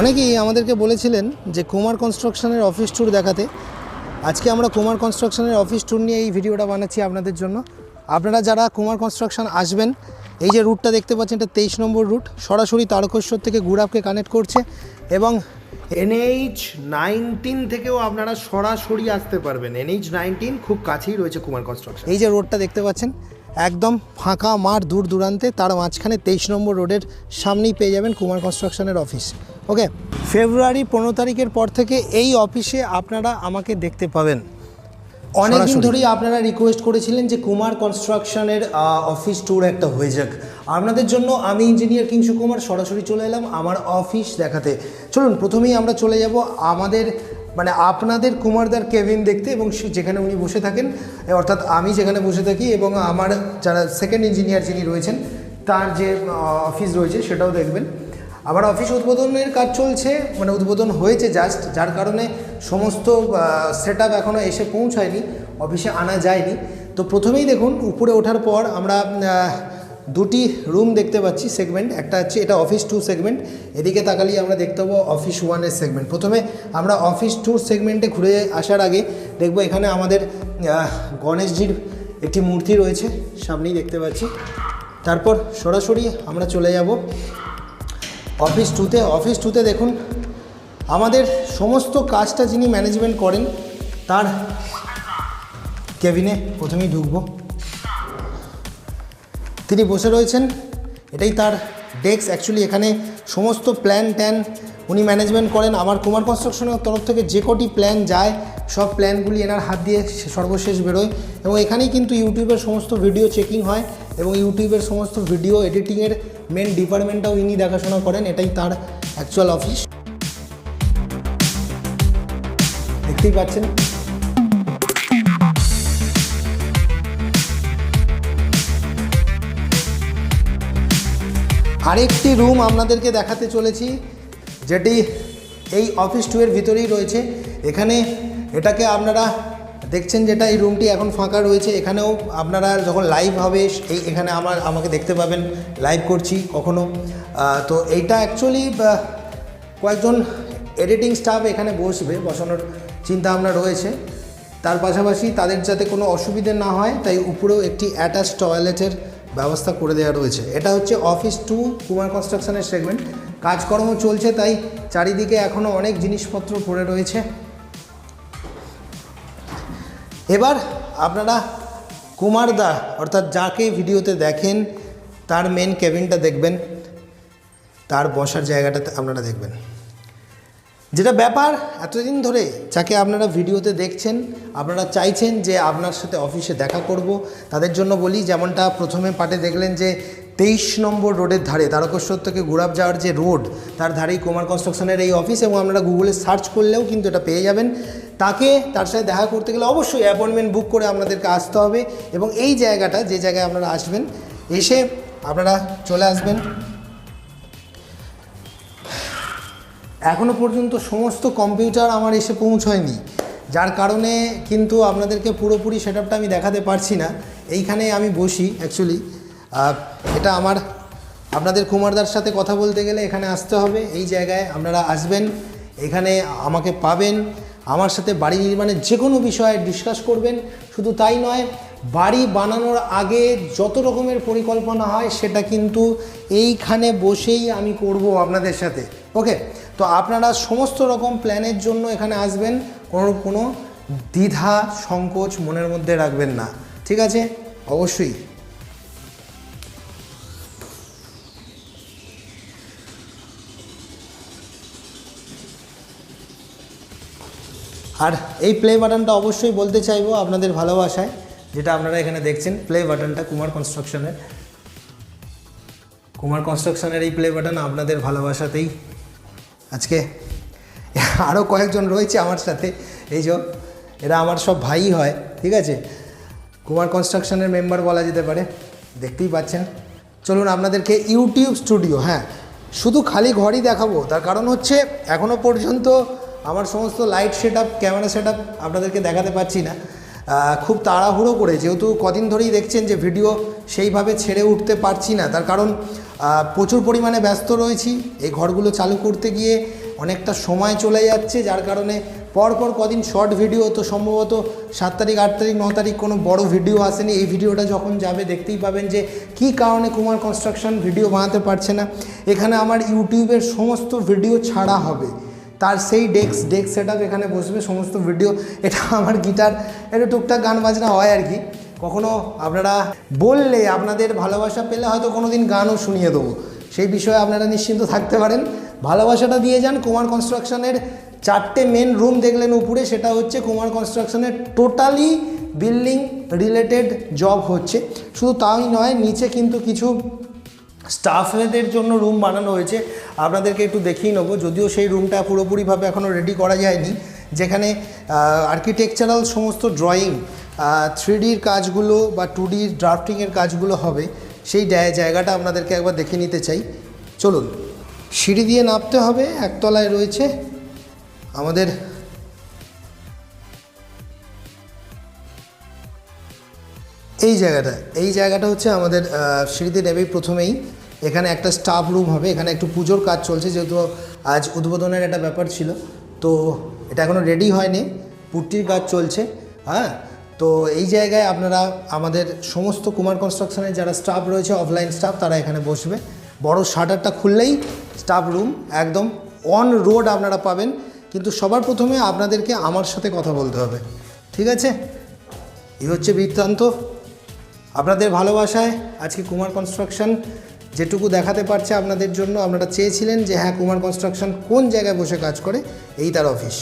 অনেকেই আমাদেরকে বলেছিলেন যে কুমার কনস্ট্রাকশনের অফিস ট্যুর দেখাতে। আজকে আমরা কুমার কনস্ট্রাকশনের অফিস ট্যুর নিয়ে এই ভিডিওটা বানাচ্ছি আপনাদের জন্য। আপনারা যারা কুমার কনস্ট্রাকশন আসবেন, এই যে রুটটা দেখতে পাচ্ছেন, এটা তেইশ নম্বর রুট সরাসরি তারকেশ্বর থেকে গুড়াপকে কানেক্ট করছে এবং এনএইচ নাইনটিন থেকেও আপনারা সরাসরি আসতে পারবেন। এনএইচ নাইনটিন খুব কাছেই রয়েছে কুমার কনস্ট্রাকশন এই যে রোডটা দেখতে পাচ্ছেন একদম ফাঁকা মাঠ দূর দূরান্তে তার মাঝখানে তেইশ নম্বর রোডের সামনেই পেয়ে যাবেন কুমার কনস্ট্রাকশনের অফিস। ওকে ফেব্রুয়ারি পনেরো তারিখের পর থেকে এই অফিসে আপনারা আমাকে দেখতে পাবেন। অনেকদিন ধরেই আপনারা রিকোয়েস্ট করেছিলেন যে কুমার কনস্ট্রাকশনের অফিস ট্যুর একটা হয়ে যাক। আপনাদের জন্য আমি ইঞ্জিনিয়ার কিংশু কুমার সরাসরি চলে এলাম আমার অফিস দেখাতে। চলুন প্রথমেই আমরা চলে যাব আমাদের মানে আপনাদের কুমারদার কেবিন দেখতে এবং যেখানে উনি বসে থাকেন অর্থাৎ আমি যেখানে বসে থাকি এবং আমার যারা সেকেন্ড ইঞ্জিনিয়ার যিনি রয়েছেন, তার যে অফিস রয়েছে সেটাও দেখবেন। আমার অফিস উদ্বোধনের কাজ চলছে মানে উদ্বোধন হয়েছে জাস্ট যার কারণে সমস্ত সেট আপ এখনও এসে পৌঁছায়নি অফিসে আনা যায়নি। তো প্রথমেই দেখুন, উপরে ওঠার পর আমরা দুটি রুম দেখতে পাচ্ছি সেগমেন্ট একটা হচ্ছে এটা অফিস টু সেগমেন্ট এদিকে তাকালেই আমরা দেখতে পাবো অফিস ওয়ানের সেগমেন্ট প্রথমে আমরা অফিস টু সেগমেন্টে ঘুরে আসার আগে দেখব এখানে আমাদের গণেশজির একটি মূর্তি রয়েছে, সামনেই দেখতে পাচ্ছি। তারপর সরাসরি আমরা চলে যাব অফিস টুতে অফিস টুতে দেখুন, আমাদের সমস্ত কাজটা যিনি ম্যানেজমেন্ট করেন, তার কেবিনে প্রথমেই ঢুকবো। তিনি বসে রয়েছেন। এটাই তার ডেস্ক। অ্যাকচুয়ালি এখানে সমস্ত প্ল্যান ট্যান উনি ম্যানেজমেন্ট করেন। আমার কুমার কনস্ট্রাকশনের তরফ থেকে যে কটি প্ল্যান যায়, সব প্ল্যানগুলি এনার হাত দিয়ে সর্বশেষ বেরোয়। এবং এখানেই কিন্তু ইউটিউবের সমস্ত ভিডিও চেকিং হয় এবং ইউটিউবের সমস্ত ভিডিও এডিটিংয়ের মেন ডিপার্টমেন্টটাও ইনি দেখাশোনা করেন। এটাই তার অ্যাকচুয়াল অফিস দেখতেই পাচ্ছেন। আরেকটি রুম আপনাদেরকে দেখাতে চলেছি, যেটি এই অফিস টু এর ভিতরেই রয়েছে। এখানে এটাকে আপনারা দেখছেন যেটা এই রুমটি এখন ফাঁকা রয়েছে। এখানেও আপনারা যখন লাইভ হবে, এই এখানে আমার, আমাকে দেখতে পাবেন। লাইভ করছি কখনো। তো এইটা অ্যাকচুয়ালি কয়েকজন এডিটিং স্টাফ এখানে বসবে, বসানোর চিন্তা ভাবনা রয়েছে। তার পাশাপাশি তাদের যাতে কোনো অসুবিধে না হয়, তাই উপরেও একটি অ্যাটাচ টয়লেটের ব্যবস্থা করে দেওয়া রয়েছে। এটা হচ্ছে অফিস টু, কুমার কনস্ট্রাকশনের সেগমেন্ট। কাজকর্ম চলছে, তাই চারিদিকে এখনও অনেক জিনিসপত্র পড়ে রয়েছে। এবার আপনারা কুমারদা, অর্থাৎ যাকে ভিডিওতে দেখেন, তার মেন কেবিনটা দেখবেন। তার বসার জায়গাটা আপনারা দেখবেন। যেটা ব্যাপার, এতদিন ধরে যাকে আপনারা ভিডিওতে দেখছেন, আপনারা চাইছেন যে আপনার সাথে অফিসে দেখা করব। তাদের জন্য বলি, যেমনটা প্রথমে পাটে দেখলেন যে তেইশ নম্বর রোডের ধারে তারকেশ্বর থেকে গুড়াব যাওয়ার যে রোড, তার ধারেই কুমার কনস্ট্রাকশনের এই অফিস এবং আপনারা গুগলে সার্চ করলেও কিন্তু এটা পেয়ে যাবেন। তাকে, তার সাথে দেখা করতে গেলে অবশ্যই অ্যাপয়েন্টমেন্ট বুক করে আপনাদেরকে আসতে হবে এবং এই জায়গাটা, যে জায়গায় আপনারা আসবেন, এসে আপনারা চলে আসবেন। এখনও পর্যন্ত সমস্ত কম্পিউটার আমার এসে পৌঁছয়নি। যার কারণে কিন্তু আপনাদেরকে পুরোপুরি সেট আমি দেখাতে পারছি না। এইখানে আমি বসি অ্যাকচুয়ালি এটা আমার, আপনাদের কুমারদার সাথে কথা বলতে গেলে এখানে আসতে হবে। এই জায়গায় আপনারা আসবেন, এখানে আমাকে পাবেন, আমার সাথে বাড়ি নির্মাণের যে কোনো বিষয়ে ডিসকাস করবেন। শুধু তাই নয় বাড়ি বানানোর আগে যত রকমের পরিকল্পনা হয়, সেটা কিন্তু এইখানে বসেই আমি করব আপনাদের সাথে। ওকে তো আপনারা সমস্ত রকম প্ল্যানের জন্য এখানে আসবেন। কোনো কোনো দ্বিধা, সংকোচ মনের মধ্যে রাখবেন না। ঠিক আছে? অবশ্যই। আর এই প্লে বাটনটা অবশ্যই বলতে চাইব আপনাদের ভালোবাসায়। যেটা আপনারা এখানে দেখছেন প্লে বাটনটা কুমার কনস্ট্রাকশনের কুমার কনস্ট্রাকশনের এই প্লে বাটন আপনাদের ভালোবাসাতেই আজকে আরও কয়েকজন রয়েছে আমার সাথে। এই যে এরা আমার সব ভাই হয়, ঠিক আছে? কুমার কনস্ট্রাকশনের মেম্বার বলা যেতে পারে, দেখতেই পাচ্ছেন। চলুন আপনাদেরকে ইউটিউব স্টুডিও হ্যাঁ শুধু খালি ঘরই দেখাবো। তার কারণ হচ্ছে এখনও পর্যন্ত আমার সমস্ত light set up camera set up আপনাদেরকে দেখাতে পাচ্ছি না। খুব তাড়াহুড়ো করে, যেহেতু কদিন ধরেই দেখছেন যে ভিডিও সেইভাবে ছেড়ে উঠতে পারছি না। তার কারণ প্রচুর পরিমাণে ব্যস্ত রয়েছি। এই ঘরগুলো চালু করতে গিয়ে অনেকটা সময় চলে যাচ্ছে, যার কারণে পরপর কদিন শর্ট ভিডিও, তো সম্ভবত সাত তারিখ, আট তারিখ, ন তারিখ কোনো বড় ভিডিও আসেনি। এই ভিডিওটা যখন যাবে, দেখতেই পাবেন যে কী কারণে কুমার কনস্ট্রাকশন ভিডিও বানাতে পারছে না। এখানে আমার ইউটিউবের সমস্ত ভিডিও ছাড়া হবে। তার সেই ডেস্ক ডেস্ক সেট এখানে বসবে, সমস্ত ভিডিও এটা আমার গিটার একটু টুকটাক গান বাজনা হয় আর কি। কখনো আপনারা বললে আপনাদের ভালোবাসা পেলে হয়তো কোনো দিন গানও শুনিয়ে দেবো। সেই বিষয়ে আপনারা নিশ্চিন্ত থাকতে পারেন। ভালোবাসাটা দিয়ে যান কুমার কনস্ট্রাকশনের চারটে মেন রুম দেখলেন উপরে, সেটা হচ্ছে কুমার কনস্ট্রাকশনের টোটালি বিল্ডিং রিলেটেড জব হচ্ছে। শুধু তাই নয়, নিচে কিন্তু কিছু স্টাফেদের জন্য রুম বানানো হয়েছে। আপনাদেরকে একটু দেখিয়ে নেব, যদিও সেই রুমটা পুরোপুরিভাবে এখনও রেডি করা যায়নি। যেখানে আর্কিটেকচারাল সমস্ত ড্রয়িং থ্রি ডির কাজগুলো বা টু ডির ড্রাফটিংয়ের কাজগুলো হবে, সেই জায়- জায়গাটা আপনাদেরকে একবার দেখে নিতে চাই। চলুন, সিঁড়ি দিয়ে নামতে হবে, একতলায় রয়েছে আমাদের এই জায়গাটা। এই জায়গাটা হচ্ছে আমাদের সিঁড়িতে নেবেই প্রথমেই। এখানে একটা স্টাফ রুম হবে, এখানে একটু পুজোর কাজ চলছে যেহেতু আজ উদ্বোধনের একটা ব্যাপার ছিল। তো এটা এখনও রেডি হয়নি, পুট্টির কাজ চলছে হ্যাঁ? তো এই জায়গায় আপনারা আমাদের সমস্ত কুমার কনস্ট্রাকশনের যারা স্টাফ রয়েছে অফলাইন স্টাফ তারা এখানে বসবে। বড় শাটারটা খুললেই স্টাফ রুম একদম অন রোড আপনারা পাবেন। কিন্তু সবার প্রথমে আপনাদেরকে আমার সাথে কথা বলতে হবে, ঠিক আছে? এই হচ্ছে বৃত্তান্ত। আপনাদের ভালোবাসায় আজকে কুমার কনস্ট্রাকশন যেটুকু দেখাতে পারছে আপনাদের জন্য, আপনারা চেয়েছিলেন যে হ্যাঁ কুমার কনস্ট্রাকশন কোন জায়গায় বসে কাজ করে, এই তার অফিস